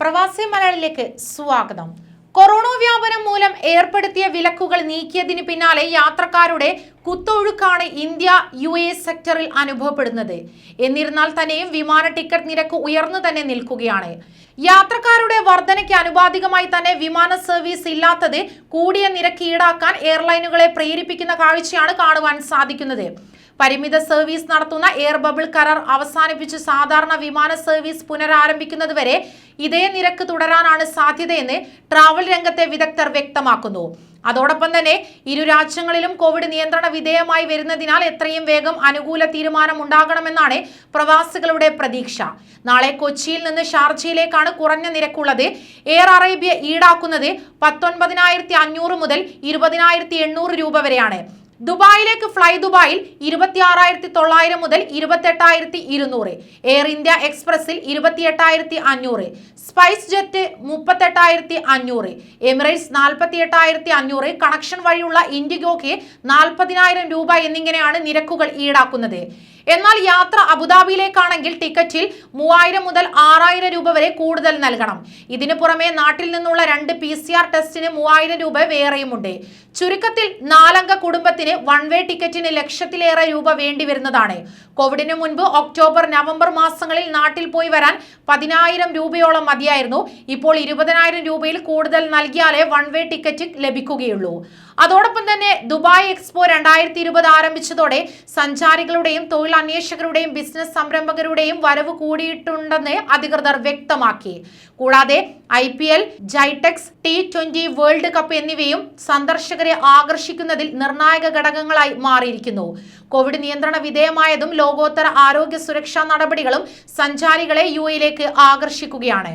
പ്രവാസി മലയാളിലേക്ക് സ്വാഗതം. കൊറോണ വ്യാപനം മൂലം ഏർപ്പെടുത്തിയ വിലക്കുകൾ നീക്കിയതിന് പിന്നാലെ യാത്രക്കാരുടെ കുത്തൊഴുക്കാണ് ഇന്ത്യ യു എ സെക്ടറിൽ അനുഭവപ്പെടുന്നത്. എന്നിരുന്നാൽ തന്നെയും വിമാന ടിക്കറ്റ് നിരക്ക് ഉയർന്നു തന്നെ നിൽക്കുകയാണ്. യാത്രക്കാരുടെ വർധനയ്ക്ക് അനുപാതികമായി തന്നെ വിമാന സർവീസ് ഇല്ലാത്തത് കൂടിയ നിരക്ക് ഈടാക്കാൻ എയർലൈനുകളെ പ്രേരിപ്പിക്കുന്ന കാഴ്ചയാണ് കാണുവാൻ സാധിക്കുന്നത്. പരിമിത സർവീസ് നടത്തുന്ന എയർ ബബിൾ കരാർ അവസാനിപ്പിച്ച് സാധാരണ വിമാന സർവീസ് പുനരാരംഭിക്കുന്നതുവരെ ഇതേ നിരക്ക് തുടരാനാണ് സാധ്യതയെന്ന് ട്രാവൽ രംഗത്തെ വിദഗ്ധർ വ്യക്തമാക്കുന്നു. അതോടൊപ്പം തന്നെ ഇരു രാജ്യങ്ങളിലും കോവിഡ് നിയന്ത്രണ വിധേയമായി വരുന്നതിനാൽ എത്രയും വേഗം അനുകൂല തീരുമാനം ഉണ്ടാകണമെന്നാണ് പ്രവാസികളുടെ പ്രതീക്ഷ. നാളെ കൊച്ചിയിൽ നിന്ന് ഷാർജയിലേക്കാണ് കുറഞ്ഞ നിരക്കുള്ളത്. എയർ അറേബ്യ ഈടാക്കുന്നത് പത്തൊൻപതിനായിരത്തി അഞ്ഞൂറ് മുതൽ ഇരുപതിനായിരത്തി എണ്ണൂറ് രൂപ വരെയാണ്. ദുബായിലേക്ക് ഫ്ലൈ ദുബായിൽ ഇരുപത്തി ആറായിരത്തി തൊള്ളായിരം മുതൽ ഇരുപത്തെട്ടായിരത്തി ഇരുന്നൂറ് എയർ ഇന്ത്യ എക്സ്പ്രസിൽ ഇരുപത്തി എട്ടായിരത്തി അഞ്ഞൂറ് സ്പൈസ് ജെറ്റ് മുപ്പത്തെട്ടായിരത്തി അഞ്ഞൂറ് എമിറേറ്റ്സ് നാൽപ്പത്തി എട്ടായിരത്തി അഞ്ഞൂറ് കണക്ഷൻ വഴിയുള്ള ഇൻഡിഗോയ്ക്ക് നാൽപ്പതിനായിരം രൂപ എന്നിങ്ങനെയാണ് നിരക്കുകൾ ഈടാക്കുന്നത്. എന്നാൽ യാത്ര അബുദാബിയിലേക്കാണെങ്കിൽ ടിക്കറ്റിൽ മൂവായിരം മുതൽ ആറായിരം രൂപ വരെ കൂടുതൽ നൽകണം. ഇതിനു പുറമെ നാട്ടിൽ നിന്നുള്ള രണ്ട് പി സി ആർ ടെസ്റ്റിന് മൂവായിരം രൂപ വേറെയുമുണ്ട്. ചുരുക്കത്തിൽ നാലംഗ കുടുംബത്തിന് വൺ വേ ടിക്കറ്റിന് ലക്ഷത്തിലേറെ രൂപ വേണ്ടി വരുന്നതാണ്. കോവിഡിന് മുൻപ് ഒക്ടോബർ നവംബർ മാസങ്ങളിൽ നാട്ടിൽ പോയി വരാൻ പതിനായിരം രൂപയോളം മതിയായിരുന്നു. ഇപ്പോൾ ഇരുപതിനായിരം രൂപയിൽ കൂടുതൽ നൽകിയാലേ വൺ വേ ടിക്കറ്റ് ലഭിക്കുകയുള്ളൂ. അതോടൊപ്പം തന്നെ ദുബായ് എക്സ്പോ രണ്ടായിരത്തി ഇരുപത് ആരംഭിച്ചതോടെ സഞ്ചാരികളുടെയും തൊഴിൽ അന്വേഷകരുടെയും ബിസിനസ് സംരംഭകരുടെയും വരവ് കൂടിയിട്ടുണ്ടെന്ന് അധികൃതർ വ്യക്തമാക്കി. കൂടാതെ I P L GITEX T twenty world cup എന്നിവയും സന്ദർശകരെ ആകർഷിക്കുന്നതിൽ നിർണായക ഘടകങ്ങളായി മാറിയിരിക്കുന്നു. കോവിഡ് നിയന്ത്രണ വിധേയമായതും ലോകോത്തര ആരോഗ്യ സുരക്ഷാ നടപടികളും സഞ്ചാരികളെ യു എയിലേക്ക് ആകർഷിക്കുകയാണ്.